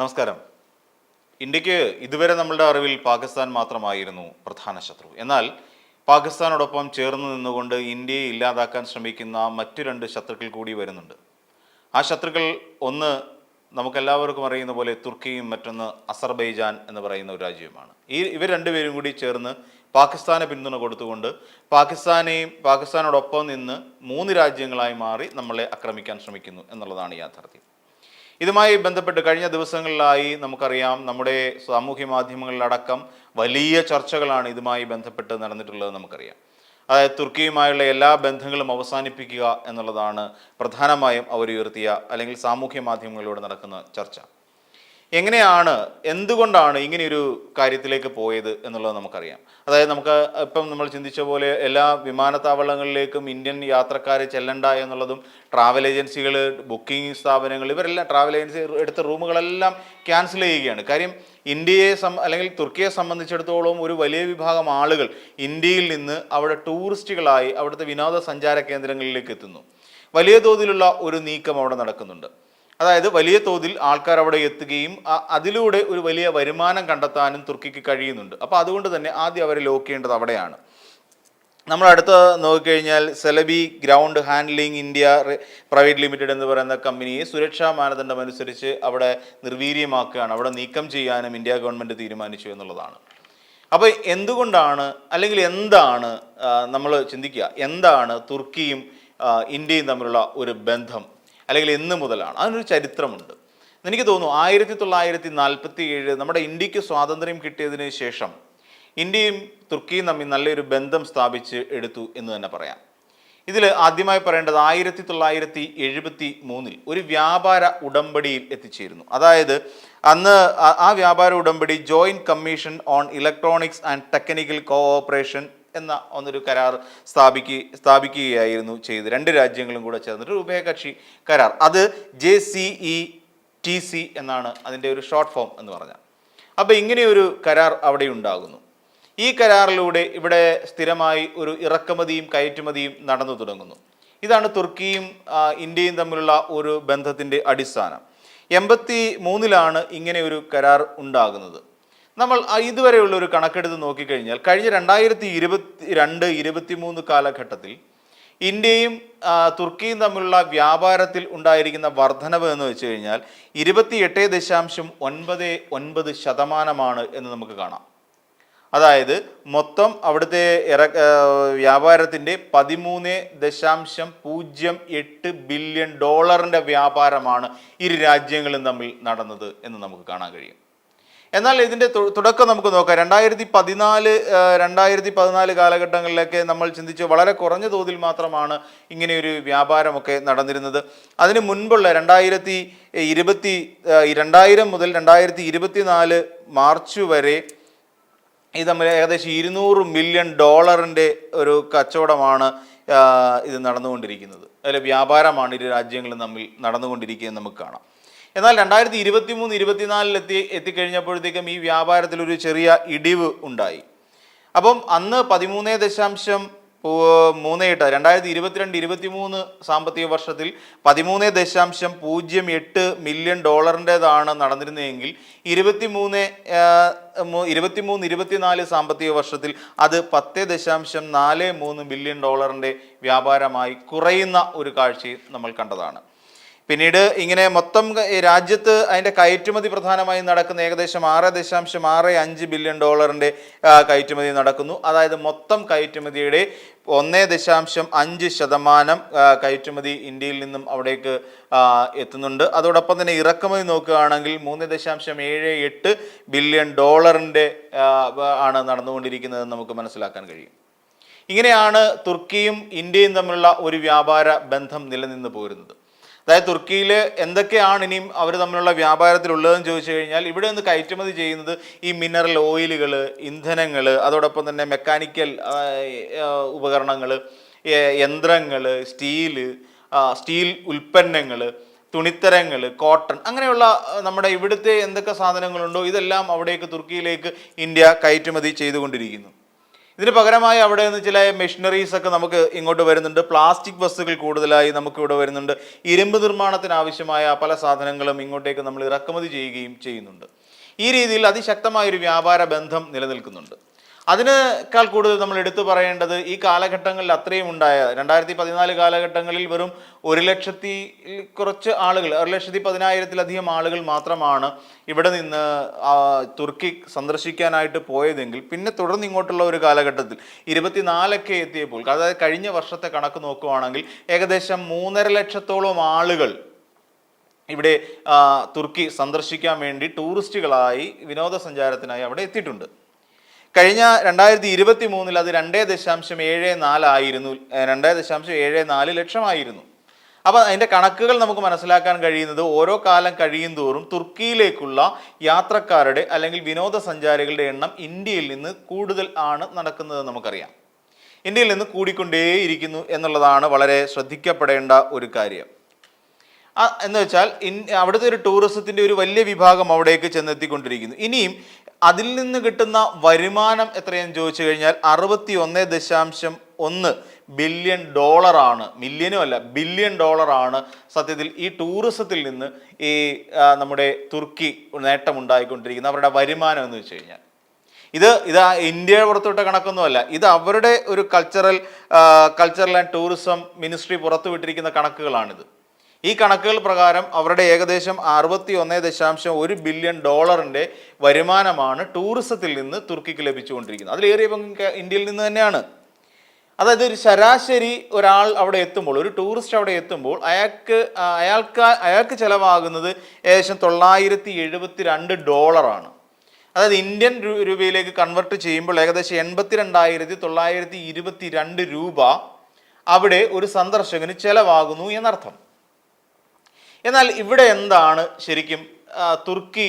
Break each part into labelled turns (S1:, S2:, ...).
S1: നമസ്കാരം. ഇന്ത്യയ്ക്ക് ഇതുവരെ നമ്മളുടെ അറിവിൽ പാകിസ്ഥാൻ മാത്രമായിരുന്നു പ്രധാന ശത്രു. എന്നാൽ പാകിസ്ഥാനോടൊപ്പം ചേർന്ന് നിന്നുകൊണ്ട് ഇന്ത്യയെ ഇല്ലാതാക്കാൻ ശ്രമിക്കുന്ന മറ്റു രണ്ട് ശത്രുക്കൾ കൂടി വരുന്നുണ്ട്. ആ ശത്രുക്കൾ ഒന്ന് നമുക്കെല്ലാവർക്കും അറിയുന്ന പോലെ തുർക്കിയും മറ്റൊന്ന് അസർബൈജാൻ എന്ന് പറയുന്ന ഒരു രാജ്യവുമാണ്. ഈ ഇവർ രണ്ടുപേരും കൂടി ചേർന്ന് പാകിസ്ഥാനെ പിന്തുണ കൊടുത്തുകൊണ്ട് പാകിസ്ഥാനെയും പാകിസ്ഥാനോടൊപ്പം നിന്ന് മൂന്ന് രാജ്യങ്ങളായി മാറി നമ്മളെ ആക്രമിക്കാൻ ശ്രമിക്കുന്നു എന്നുള്ളതാണ് യാഥാർത്ഥ്യം. ഇതുമായി ബന്ധപ്പെട്ട് കഴിഞ്ഞ ദിവസങ്ങളിലായി നമുക്കറിയാം നമ്മുടെ സാമൂഹ്യ മാധ്യമങ്ങളിലടക്കം വലിയ ചർച്ചകളാണ് ഇതുമായി ബന്ധപ്പെട്ട് നടന്നിട്ടുള്ളത് നമുക്കറിയാം. അതായത് തുർക്കിയുമായുള്ള എല്ലാ ബന്ധങ്ങളും അവസാനിപ്പിക്കുക എന്നുള്ളതാണ് പ്രധാനമായും അവർ ഉയർത്തിയ അല്ലെങ്കിൽ സാമൂഹ്യ മാധ്യമങ്ങളിലൂടെ നടക്കുന്ന ചർച്ച. എങ്ങനെയാണ് എന്തുകൊണ്ടാണ് ഇങ്ങനെയൊരു കാര്യത്തിലേക്ക് പോയത് എന്നുള്ളത് നമുക്കറിയാം. അതായത് നമുക്ക് ഇപ്പം നമ്മൾ ചിന്തിച്ച പോലെ എല്ലാ വിമാനത്താവളങ്ങളിലേക്കും ഇന്ത്യൻ യാത്രക്കാർ ചെല്ലണ്ട എന്നുള്ളതും ട്രാവൽ ഏജൻസികൾ ബുക്കിംഗ് സ്ഥാപനങ്ങൾ ഇവരെല്ലാം ട്രാവൽ ഏജൻസി എടുത്ത റൂമുകളെല്ലാം ക്യാൻസൽ ചെയ്യുകയാണ്. കാര്യം ഇന്ത്യയെ സം അല്ലെങ്കിൽ തുർക്കിയെ സംബന്ധിച്ചിടത്തോളം ഒരു വലിയ വിഭാഗം ആളുകൾ ഇന്ത്യയിൽ നിന്ന് അവിടെ ടൂറിസ്റ്റുകളായി അവിടുത്തെ വിനോദസഞ്ചാര കേന്ദ്രങ്ങളിലേക്ക് എത്തുന്നു. വലിയ തോതിലുള്ള ഒരു നീക്കം അവിടെ നടക്കുന്നുണ്ട്. അതായത് വലിയ തോതിൽ ആൾക്കാർ അവിടെ എത്തുകയും അതിലൂടെ ഒരു വലിയ വരുമാനം കണ്ടെത്താനും തുർക്കിക്ക് കഴിയുന്നുണ്ട്. അപ്പോൾ അതുകൊണ്ട് തന്നെ ആദ്യം അവരെ ലോക്ക് ചെയ്യേണ്ടത് അവിടെയാണ്. നമ്മൾ അടുത്ത നോക്കിക്കഴിഞ്ഞാൽ Celebi ground handling India private limited എന്ന് പറയുന്ന കമ്പനിയെ സുരക്ഷാ മാനദണ്ഡം അനുസരിച്ച് അവിടെ നിർവീര്യമാക്കുകയാണ്. അവിടെ നീക്കം ചെയ്യാനും ഇന്ത്യ ഗവൺമെന്റ് തീരുമാനിച്ചു എന്നുള്ളതാണ്. അപ്പോൾ എന്തുകൊണ്ടാണ് അല്ലെങ്കിൽ എന്താണ് നമ്മൾ ചിന്തിക്കുക? എന്താണ് തുർക്കിയും ഇന്ത്യയും തമ്മിലുള്ള ഒരു ബന്ധം? അല്ലെങ്കിൽ എന്ന് മുതലാണ്. അതിനൊരു ചരിത്രമുണ്ട്. എനിക്ക് തോന്നുന്നു ആയിരത്തി തൊള്ളായിരത്തി നാൽപ്പത്തി ഏഴ് നമ്മുടെ ഇന്ത്യയ്ക്ക് സ്വാതന്ത്ര്യം കിട്ടിയതിന് ശേഷം ഇന്ത്യയും തുർക്കിയും തമ്മിൽ നല്ലൊരു ബന്ധം സ്ഥാപിച്ച് എടുത്തു എന്ന് തന്നെ പറയാം. ഇതിൽ ആദ്യമായി പറയേണ്ടത് ആയിരത്തി തൊള്ളായിരത്തി എഴുപത്തി മൂന്നിൽ ഒരു വ്യാപാര ഉടമ്പടിയിൽ എത്തിച്ചേരുന്നു. അതായത് അന്ന് ആ- വ്യാപാര ഉടമ്പടി joint commission on electronics and technical cooperation എന്ന ഒന്നൊരു കരാർ സ്ഥാപിക്കുക സ്ഥാപിക്കുകയായിരുന്നു ചെയ്ത്. രണ്ട് രാജ്യങ്ങളും കൂടെ ചേർന്നിട്ട് ഒരു ഉഭയകക്ഷി കരാർ. അത് J C E T C എന്നാണ് അതിന്റെ ഒരു ഷോർട്ട് ഫോം എന്ന് പറഞ്ഞാൽ അപ്പോൾ ഇങ്ങനെയൊരു കരാർ അവിടെ ഉണ്ടാകുന്നു. ഈ കരാറിലൂടെ ഇവിടെ സ്ഥിരമായി ഒരു ഇറക്കുമതിയും കയറ്റുമതിയും നടന്നു തുടങ്ങുന്നു. ഇതാണ് തുർക്കിയും ഇന്ത്യയും തമ്മിലുള്ള ഒരു ബന്ധത്തിന്റെ അടിസ്ഥാനം. എൺപത്തി മൂന്നിലാണ് ഇങ്ങനെ ഒരു കരാർ ഉണ്ടാകുന്നത്. നമ്മൾ ഇതുവരെയുള്ള ഒരു കണക്കെടുത്ത് നോക്കിക്കഴിഞ്ഞാൽ കഴിഞ്ഞ രണ്ടായിരത്തി ഇരുപത്തി രണ്ട് ഇരുപത്തി മൂന്ന് കാലഘട്ടത്തിൽ ഇന്ത്യയും തുർക്കിയും തമ്മിലുള്ള വ്യാപാരത്തിൽ ഉണ്ടായിരിക്കുന്ന വർധനവ് എന്ന് വെച്ച് കഴിഞ്ഞാൽ ഇരുപത്തി എട്ട് ദശാംശം ഒൻപത് ഒൻപത് ശതമാനമാണ് എന്ന് നമുക്ക് കാണാം. അതായത് മൊത്തം അവിടുത്തെ ഇറ വ്യാപാരത്തിന്റെ പതിമൂന്ന് ദശാംശം പൂജ്യം എട്ട് ബില്യൺ ഡോളറിന്റെ വ്യാപാരമാണ് ഇരു രാജ്യങ്ങളും തമ്മിൽ നടന്നത് എന്ന് നമുക്ക് കാണാൻ കഴിയും. എന്നാൽ ഇതിന്റെ തുടക്കം നമുക്ക് നോക്കാം. രണ്ടായിരത്തി പതിനാല് രണ്ടായിരത്തി പതിനാല് കാലഘട്ടങ്ങളിലൊക്കെ നമ്മൾ ചിന്തിച്ച് വളരെ കുറഞ്ഞ തോതിൽ മാത്രമാണ് ഇങ്ങനെയൊരു വ്യാപാരമൊക്കെ നടന്നിരുന്നത്. അതിന് മുൻപുള്ള രണ്ടായിരത്തി ഇരുപത്തി രണ്ടായിരം മുതൽ രണ്ടായിരത്തി ഇരുപത്തിനാല് മാർച്ച് വരെ ഇത് നമ്മൾ ഏകദേശം ഇരുന്നൂറ് മില്യൺ ഡോളറിന്റെ ഒരു കച്ചവടമാണ് ഇത് നടന്നുകൊണ്ടിരിക്കുന്നത്. അതിൽ വ്യാപാരമാണ് ഇരു രാജ്യങ്ങളും തമ്മിൽ നടന്നുകൊണ്ടിരിക്കുന്നത് നമുക്ക് കാണാം. എന്നാൽ രണ്ടായിരത്തി ഇരുപത്തി മൂന്ന് ഇരുപത്തിനാലിൽ എത്തി എത്തിക്കഴിഞ്ഞപ്പോഴത്തേക്കും ഈ വ്യാപാരത്തിൽ ഒരു ചെറിയ ഇടിവ് ഉണ്ടായി. അപ്പം അന്ന് പതിമൂന്ന് ദശാംശം മൂന്ന് എട്ട് രണ്ടായിരത്തി ഇരുപത്തിരണ്ട് ഇരുപത്തി മൂന്ന് സാമ്പത്തിക വർഷത്തിൽ പതിമൂന്ന് ദശാംശം പൂജ്യം എട്ട് മില്യൺ ഡോളറിന്റെതാണ് നടന്നിരുന്നതെങ്കിൽ ഇരുപത്തി മൂന്ന് ഇരുപത്തി മൂന്ന് ഇരുപത്തിനാല് സാമ്പത്തിക വർഷത്തിൽ അത് പത്ത് ദശാംശം നാല് മൂന്ന് ബില്യൺ ഡോളറിന്റെ വ്യാപാരമായി കുറയുന്ന ഒരു കാഴ്ചയും നമ്മൾ കണ്ടതാണ്. പിന്നീട് ഇങ്ങനെ മൊത്തം രാജ്യത്ത് അതിന്റെ കയറ്റുമതി പ്രധാനമായും നടക്കുന്ന ഏകദേശം ആറ് ദശാംശം ആറ് അഞ്ച് ബില്യൺ ഡോളറിന്റെ കയറ്റുമതി നടക്കുന്നു. അതായത് മൊത്തം കയറ്റുമതിയുടെ ഒന്നേ ദശാംശം അഞ്ച് ശതമാനം കയറ്റുമതി ഇന്ത്യയിൽ നിന്നും അവിടേക്ക് എത്തുന്നുണ്ട്. അതോടൊപ്പം തന്നെ ഇറക്കുമതി നോക്കുകയാണെങ്കിൽ മൂന്ന് ദശാംശം ഏഴ് എട്ട് ബില്യൺ ഡോളറിന്റെ ആണ് നടന്നുകൊണ്ടിരിക്കുന്നത് നമുക്ക് മനസ്സിലാക്കാൻ കഴിയും. ഇങ്ങനെയാണ് തുർക്കിയും ഇന്ത്യയും തമ്മിലുള്ള ഒരു വ്യാപാര ബന്ധം നിലനിന്ന് പോരുന്നത്. അതായത് തുർക്കിയിൽ എന്തൊക്കെയാണ് ഇനിയും അവർ തമ്മിലുള്ള വ്യാപാരത്തിലുള്ളതെന്ന് ചോദിച്ചു കഴിഞ്ഞാൽ ഇവിടെ നിന്ന് കയറ്റുമതി ചെയ്യുന്നത് ഈ മിനറൽ ഓയിലുകൾ ഇന്ധനങ്ങൾ അതോടൊപ്പം തന്നെ മെക്കാനിക്കൽ ഉപകരണങ്ങൾ യന്ത്രങ്ങൾ സ്റ്റീൽ സ്റ്റീൽ ഉൽപ്പന്നങ്ങൾ തുണിത്തരങ്ങൾ കോട്ടൺ അങ്ങനെയുള്ള നമ്മുടെ ഇവിടുത്തെ എന്തൊക്കെ സാധനങ്ങളുണ്ടോ ഇതെല്ലാം അവിടേക്ക് തുർക്കിയിലേക്ക് ഇന്ത്യ കയറ്റുമതി ചെയ്തുകൊണ്ടിരിക്കുന്നു. ഇതിന് പകരമായി അവിടെ നിന്ന് ചില മെഷീനറീസ് ഒക്കെ നമുക്ക് ഇങ്ങോട്ട് വരുന്നുണ്ട്. പ്ലാസ്റ്റിക് ബസ്സുകൾ കൂടുതലായി നമുക്ക് ഇവിടെ വരുന്നുണ്ട്. ഇരുമ്പ് നിർമ്മാണത്തിന് ആവശ്യമായ പല സാധനങ്ങളും ഇങ്ങോട്ടേക്ക് നമ്മൾ ഇറക്കുമതി ചെയ്യുകയും ചെയ്യുന്നുണ്ട്. ഈ രീതിയിൽ അതിശക്തമായ ഒരു വ്യാപാര ബന്ധം നിലനിൽക്കുന്നുണ്ട്. അതിനേക്കാൾ കൂടുതൽ നമ്മൾ എടുത്തു പറയേണ്ടത് ഈ കാലഘട്ടങ്ങളിൽ അത്രയും ഉണ്ടായ രണ്ടായിരത്തി പതിനാല് കാലഘട്ടങ്ങളിൽ വെറും ഒരു ലക്ഷത്തി കുറച്ച് ആളുകൾ ഒരു ലക്ഷത്തി പതിനായിരത്തിലധികം ആളുകൾ മാത്രമാണ് ഇവിടെ നിന്ന് തുർക്കി സന്ദർശിക്കാനായിട്ട് പോയതെങ്കിൽ പിന്നെ തുടർന്ന് ഇങ്ങോട്ടുള്ള ഒരു കാലഘട്ടത്തിൽ ഇരുപത്തിനാലൊക്കെ എത്തിയപ്പോൾ അതായത് കഴിഞ്ഞ വർഷത്തെ കണക്ക് നോക്കുവാണെങ്കിൽ ഏകദേശം മൂന്നര ലക്ഷത്തോളം ആളുകൾ ഇവിടെ തുർക്കി സന്ദർശിക്കാൻ വേണ്ടി ടൂറിസ്റ്റുകളായി വിനോദസഞ്ചാരത്തിനായി അവിടെ എത്തിയിട്ടുണ്ട്. കഴിഞ്ഞ രണ്ടായിരത്തി ഇരുപത്തി മൂന്നിൽ അത് രണ്ടേ ദശാംശം ഏഴ് നാലായിരുന്നു രണ്ടേ ദശാംശം ഏഴ് നാല് ലക്ഷമായിരുന്നു. അപ്പോൾ അതിന്റെ കണക്കുകൾ നമുക്ക് മനസ്സിലാക്കാൻ കഴിയുന്നത് ഓരോ കാലം കഴിയും തോറും തുർക്കിയിലേക്കുള്ള യാത്രക്കാരുടെ അല്ലെങ്കിൽ വിനോദസഞ്ചാരികളുടെ എണ്ണം ഇന്ത്യയിൽ നിന്ന് കൂടുതൽ ആണ് നടക്കുന്നത് നമുക്കറിയാം. ഇന്ത്യയിൽ നിന്ന് കൂടിക്കൊണ്ടേയിരിക്കുന്നു എന്നുള്ളതാണ് വളരെ ശ്രദ്ധിക്കപ്പെടേണ്ട ഒരു കാര്യം. എന്ന് വെച്ചാൽ ഇൻ അവിടുത്തെ ഒരു ടൂറിസത്തിന്റെ ഒരു വലിയ വിഭാഗം അവിടേക്ക് ചെന്നെത്തിക്കൊണ്ടിരിക്കുന്നു. ഇനിയും അതിൽ നിന്ന് കിട്ടുന്ന വരുമാനം എത്രയെന്ന് ചോദിച്ചു കഴിഞ്ഞാൽ അറുപത്തി ഒന്ന് ദശാംശം ഒന്ന് ബില്യൺ ഡോളറാണ്. മില്യനും അല്ല ബില്യൺ ഡോളറാണ് സത്യത്തിൽ ഈ ടൂറിസത്തിൽ നിന്ന് ഈ നമ്മുടെ തുർക്കി നേട്ടം നേട്ടമുണ്ടായിക്കൊണ്ടിരിക്കുന്നത്. അവരുടെ വരുമാനം എന്ന് വെച്ച് കഴിഞ്ഞാൽ. ഇത് ഇത് ഇന്ത്യയുടെ പുറത്തോട്ട് കണക്കൊന്നുമല്ല ഇത് അവരുടെ ഒരു cultural cultural and tourism ministry പുറത്തുവിട്ടിരിക്കുന്ന കണക്കുകളാണിത്. ഈ കണക്കുകൾ പ്രകാരം അവരുടെ ഏകദേശം അറുപത്തി ഒന്ന് ദശാംശം ഒരു ബില്യൺ ഡോളറിന്റെ വരുമാനമാണ് ടൂറിസത്തിൽ നിന്ന് തുർക്കിക്ക് ലഭിച്ചുകൊണ്ടിരിക്കുന്നത്. അതിലേറിയ പങ്ക് ഇന്ത്യയിൽ നിന്ന് തന്നെയാണ്. അതായത് ഒരു ശരാശരി ഒരാൾ അവിടെ എത്തുമ്പോൾ ഒരു ടൂറിസ്റ്റ് അവിടെ എത്തുമ്പോൾ അയാൾക്ക് അയാൾക്ക് അയാൾക്ക് ചിലവാകുന്നത് ഏകദേശം തൊള്ളായിരത്തി എഴുപത്തി രണ്ട് ഡോളറാണ്. അതായത് ഇന്ത്യൻ രൂപയിലേക്ക് കൺവെർട്ട് ചെയ്യുമ്പോൾ ഏകദേശം എൺപത്തി രണ്ടായിരത്തി തൊള്ളായിരത്തി ഇരുപത്തി രണ്ട് രൂപ അവിടെ ഒരു സന്ദർശകന് ചിലവാകുന്നു എന്നർത്ഥം. എന്നാൽ ഇവിടെ എന്താണ് ശരിക്കും തുർക്കി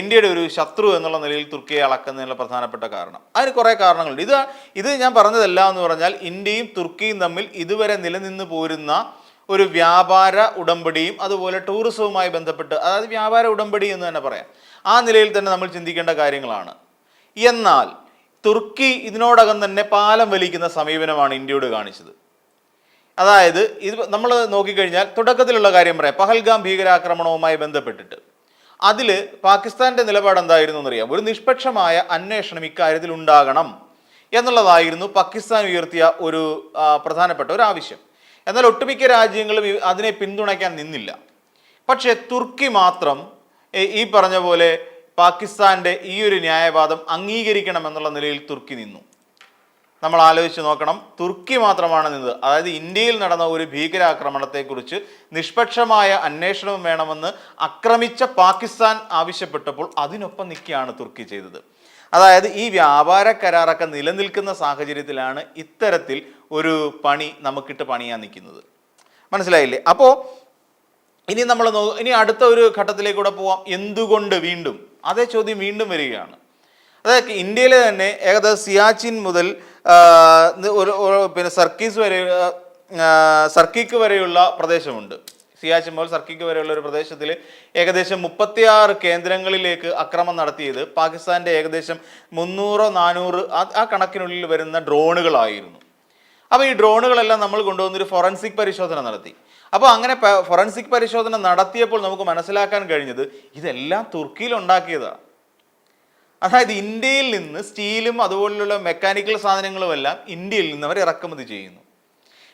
S1: ഇന്ത്യയുടെ ഒരു ശത്രു എന്നുള്ള നിലയിൽ തുർക്കിയെ അളക്കുന്നതിനുള്ള പ്രധാനപ്പെട്ട കാരണം. അതിന് കുറേ കാരണങ്ങളുണ്ട്. ഇത് ഇത് ഞാൻ പറഞ്ഞതല്ല എന്ന് പറഞ്ഞാൽ ഇന്ത്യയും തുർക്കിയും തമ്മിൽ ഇതുവരെ നിലനിന്ന് പോരുന്ന ഒരു വ്യാപാര ഉടമ്പടിയും അതുപോലെ ടൂറിസവുമായി ബന്ധപ്പെട്ട് അതായത് വ്യാപാര ഉടമ്പടി എന്ന് തന്നെ പറയാം. ആ നിലയിൽ തന്നെ നമ്മൾ ചിന്തിക്കേണ്ട കാര്യങ്ങളാണ്. എന്നാൽ തുർക്കി ഇതിനോടകം തന്നെ പാലം വലിക്കുന്ന സമീപനമാണ് ഇന്ത്യയോട് കാണിച്ചത്. അതായത് ഇത് നമ്മൾ നോക്കിക്കഴിഞ്ഞാൽ തുടക്കത്തിലുള്ള കാര്യം പറയാം. പഹൽഗാം ഭീകരാക്രമണവുമായി ബന്ധപ്പെട്ടിട്ട്. അതിൽ പാകിസ്ഥാന്റെ നിലപാട് എന്തായിരുന്നു എന്നറിയാം ഒരു നിഷ്പക്ഷമായ അന്വേഷണം ഇക്കാര്യത്തിൽ ഉണ്ടാകണം എന്നുള്ളതായിരുന്നു പാകിസ്ഥാൻ ഉയർത്തിയ ഒരു പ്രധാനപ്പെട്ട ഒരു ആവശ്യം. എന്നാൽ ഒട്ടുമിക്ക രാജ്യങ്ങളും അതിനെ പിന്തുണയ്ക്കാൻ നിന്നില്ല. പക്ഷേ തുർക്കി മാത്രം ഈ പറഞ്ഞ പോലെ പാകിസ്ഥാന്റെ ഈ ഒരു ന്യായവാദം അംഗീകരിക്കണം എന്നുള്ള നിലയിൽ തുർക്കി നിന്നു. നമ്മൾ ആലോചിച്ച് നോക്കണം തുർക്കി മാത്രമാണ് നിന്നത്. അതായത് ഇന്ത്യയിൽ നടന്ന ഒരു ഭീകരാക്രമണത്തെക്കുറിച്ച് നിഷ്പക്ഷമായ അന്വേഷണം വേണമെന്ന് ആക്രമിച്ച പാകിസ്ഥാൻ ആവശ്യപ്പെട്ടപ്പോൾ അതിനൊപ്പം നിൽക്കുകയാണ് തുർക്കി ചെയ്തത്. അതായത് ഈ വ്യാപാര കരാറൊക്കെ നിലനിൽക്കുന്ന സാഹചര്യത്തിലാണ് ഇത്തരത്തിൽ ഒരു പണി നമുക്കിട്ട് പണിയാൻ നിൽക്കുന്നത്. മനസ്സിലായില്ലേ? അപ്പോൾ ഇനി നമ്മൾ ഇനി അടുത്ത ഒരു ഘട്ടത്തിലേക്കൂടെ പോവാം. എന്തുകൊണ്ട് വീണ്ടും? അതേ ചോദ്യം വീണ്ടും വരികയാണ്. അതായത് ഇന്ത്യയിലെ തന്നെ ഏകദേശം സിയാച്ചിൻ മുതൽ ഒരു പിന്നെ സർക്കീസ് വരെ സർക്കിക്ക് വരെയുള്ള പ്രദേശമുണ്ട്. സിയാച്ചിൻ മുതൽ സർക്കിക്ക് വരെയുള്ള ഒരു പ്രദേശത്തിൽ ഏകദേശം മുപ്പത്തിയാറ് കേന്ദ്രങ്ങളിലേക്ക് അക്രമം നടത്തിയത് പാകിസ്ഥാന്റെ ഏകദേശം മുന്നൂറോ നാനൂറ് ആ കണക്കിനുള്ളിൽ വരുന്ന ഡ്രോണുകളായിരുന്നു. അപ്പോൾ ഈ ഡ്രോണുകളെല്ലാം നമ്മൾ കൊണ്ടുവന്നൊരു ഫോറൻസിക് പരിശോധന നടത്തി. അപ്പോൾ അങ്ങനെ ഫോറൻസിക് പരിശോധന നടത്തിയപ്പോൾ നമുക്ക് മനസ്സിലാക്കാൻ കഴിഞ്ഞത് ഇതെല്ലാം തുർക്കിയിൽ ഉണ്ടാക്കിയതാണ് അതായത് ഇന്ത്യയിൽ നിന്ന് സ്റ്റീലും അതുപോലുള്ള മെക്കാനിക്കൽ സാധനങ്ങളും എല്ലാം ഇന്ത്യയിൽ നിന്ന് അവർ ഇറക്കുമതി ചെയ്യുന്നു.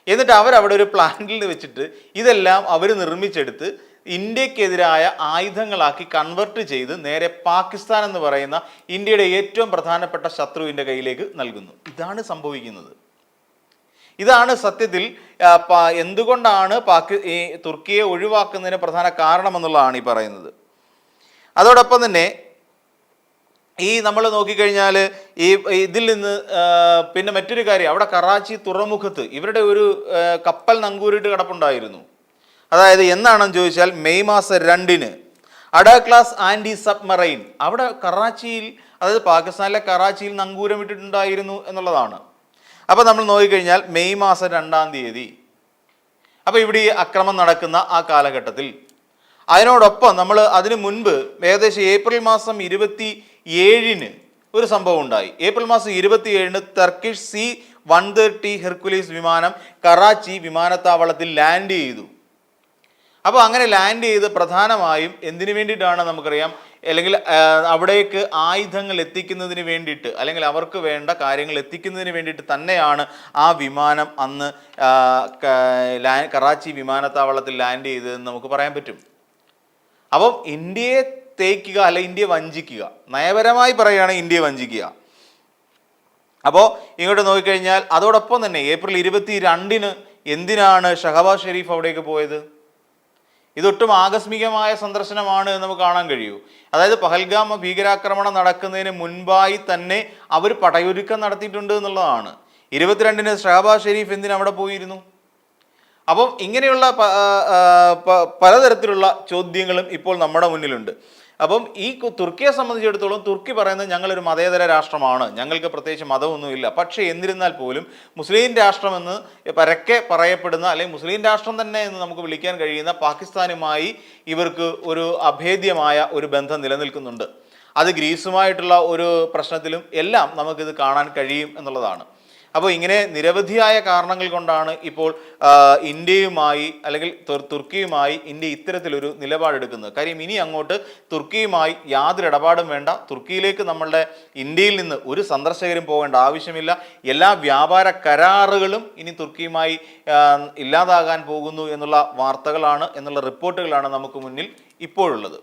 S1: എന്നിട്ട് അവർ അവിടെ ഒരു പ്ലാന്റിൽ വെച്ചിട്ട് ഇതെല്ലാം അവർ നിർമ്മിച്ചെടുത്ത് ഇന്ത്യക്കെതിരായ ആയുധങ്ങളാക്കി കൺവെർട്ട് ചെയ്ത് നേരെ പാകിസ്ഥാൻ എന്ന് പറയുന്ന ഇന്ത്യയുടെ ഏറ്റവും പ്രധാനപ്പെട്ട ശത്രുവിന്റെ കയ്യിലേക്ക് നൽകുന്നു. ഇതാണ് സംഭവിക്കുന്നത്. ഇതാണ് സത്യത്തിൽ എന്തുകൊണ്ടാണ് പാകി ഈ തുർക്കിയെ ഒഴിവാക്കുന്നതിന് പ്രധാന കാരണമെന്നുള്ളതാണ് ഈ പറയുന്നത്. അതോടൊപ്പം തന്നെ ഈ നമ്മൾ നോക്കിക്കഴിഞ്ഞാൽ ഈ ഇതിൽ നിന്ന് പിന്നെ മറ്റൊരു കാര്യം അവിടെ കറാച്ചി തുറമുഖത്ത് ഇവരുടെ ഒരു കപ്പൽ നങ്കൂരിട്ട് കിടപ്പുണ്ടായിരുന്നു. അതായത് എന്നാണെന്ന് ചോദിച്ചാൽ മെയ് മാസം രണ്ടിന്. Ada class anti submarine. അവിടെ കറാച്ചിയിൽ അതായത് പാകിസ്ഥാനിലെ കറാച്ചിയിൽ നങ്കൂരം ഇട്ടിട്ടുണ്ടായിരുന്നു എന്നുള്ളതാണ്. അപ്പോൾ നമ്മൾ നോക്കിക്കഴിഞ്ഞാൽ മെയ് മാസം രണ്ടാം തീയതി. അപ്പോൾ ഇവിടെ ഈ അക്രമം നടക്കുന്ന ആ കാലഘട്ടത്തിൽ. അതിനോടൊപ്പം നമ്മൾ അതിനു മുൻപ് ഏകദേശം ഏപ്രിൽ മാസം ഇരുപത്തി ഏഴിന് ഒരു സംഭവം ഉണ്ടായി. ഏപ്രിൽ മാസം ഇരുപത്തിയേഴിന് Turkish C one thirty Hercules വിമാനം കറാച്ചി വിമാനത്താവളത്തിൽ ലാൻഡ് ചെയ്തു. അപ്പോൾ അങ്ങനെ ലാൻഡ് ചെയ്ത് പ്രധാനമായും എന്തിനു വേണ്ടിയിട്ടാണ് നമുക്കറിയാം? അല്ലെങ്കിൽ അവിടേക്ക് ആയുധങ്ങൾ എത്തിക്കുന്നതിന് വേണ്ടിയിട്ട് അല്ലെങ്കിൽ അവർക്ക് വേണ്ട കാര്യങ്ങൾ എത്തിക്കുന്നതിന് വേണ്ടിയിട്ട് തന്നെയാണ് ആ വിമാനം അന്ന് കറാച്ചി വിമാനത്താവളത്തിൽ ലാൻഡ് ചെയ്തതെന്ന് നമുക്ക് പറയാൻ പറ്റും. അപ്പം ഇന്ത്യയെ തേക്കുക അല്ല ഇന്ത്യയെ വഞ്ചിക്കുക? നയപരമായി പറയുകയാണെങ്കിൽ ഇന്ത്യയെ വഞ്ചിക്കുക. അപ്പോൾ ഇങ്ങോട്ട് നോക്കിക്കഴിഞ്ഞാൽ അതോടൊപ്പം തന്നെ ഏപ്രിൽ ഇരുപത്തി രണ്ടിന് എന്തിനാണ് ഷഹബാസ് ഷെരീഫ് അവിടേക്ക് പോയത്? ഇതൊട്ടും ആകസ്മികമായ സന്ദർശനമാണ് എന്ന് നമുക്ക് കാണാൻ കഴിയൂ. അതായത് പഹൽഗാമ ഭീകരാക്രമണം നടക്കുന്നതിന് മുൻപായി തന്നെ അവർ പടയൊരുക്കം നടത്തിയിട്ടുണ്ട് എന്നുള്ളതാണ്. ഇരുപത്തിരണ്ടിന് ഷഹബാസ് ഷെരീഫ് എന്തിനു അവിടെ പോയിരുന്നു? അപ്പം ഇങ്ങനെയുള്ള പലതരത്തിലുള്ള ചോദ്യങ്ങളും ഇപ്പോൾ നമ്മുടെ മുന്നിലുണ്ട്. അപ്പം ഈ തുർക്കിയെ സംബന്ധിച്ചിടത്തോളം തുർക്കി പറയുന്നത് ഞങ്ങളൊരു മതേതര രാഷ്ട്രമാണ്. ഞങ്ങൾക്ക് പ്രത്യേകിച്ച് മതമൊന്നുമില്ല. പക്ഷേ എന്നിരുന്നാൽ പോലും മുസ്ലിം രാഷ്ട്രമെന്ന് പരക്കെ പറയപ്പെടുന്ന അല്ലെങ്കിൽ മുസ്ലിം രാഷ്ട്രം തന്നെ എന്ന് നമുക്ക് വിളിക്കാൻ കഴിയുന്ന പാകിസ്ഥാനുമായി ഇവർക്ക് ഒരു അഭേദ്യമായ ഒരു ബന്ധം നിലനിൽക്കുന്നുണ്ട്. അത് ഗ്രീസുമായിട്ടുള്ള ഒരു പ്രശ്നത്തിലും എല്ലാം നമുക്കിത് കാണാൻ കഴിയും എന്നുള്ളതാണ്. അപ്പോൾ ഇങ്ങനെ നിരവധിയായ കാരണങ്ങൾ കൊണ്ടാണ് ഇപ്പോൾ ഇന്ത്യയുമായി അല്ലെങ്കിൽ തുർക്കിയുമായി ഇന്ത്യ ഇത്തരത്തിലൊരു നിലപാടെടുക്കുന്നത്. കാര്യം ഇനി അങ്ങോട്ട് തുർക്കിയുമായി യാതൊരു ഇടപാടും വേണ്ട. തുർക്കിയിലേക്ക് നമ്മളുടെ ഇന്ത്യയിൽ നിന്ന് ഒരു സന്ദർശകരും പോകേണ്ട ആവശ്യമില്ല. എല്ലാ വ്യാപാര കരാറുകളും ഇനി തുർക്കിയുമായി ഇല്ലാതാകാൻ പോകുന്നു എന്നുള്ള വാർത്തകളാണ് എന്നുള്ള റിപ്പോർട്ടുകളാണ് നമുക്ക് മുന്നിൽ ഇപ്പോഴുള്ളത്.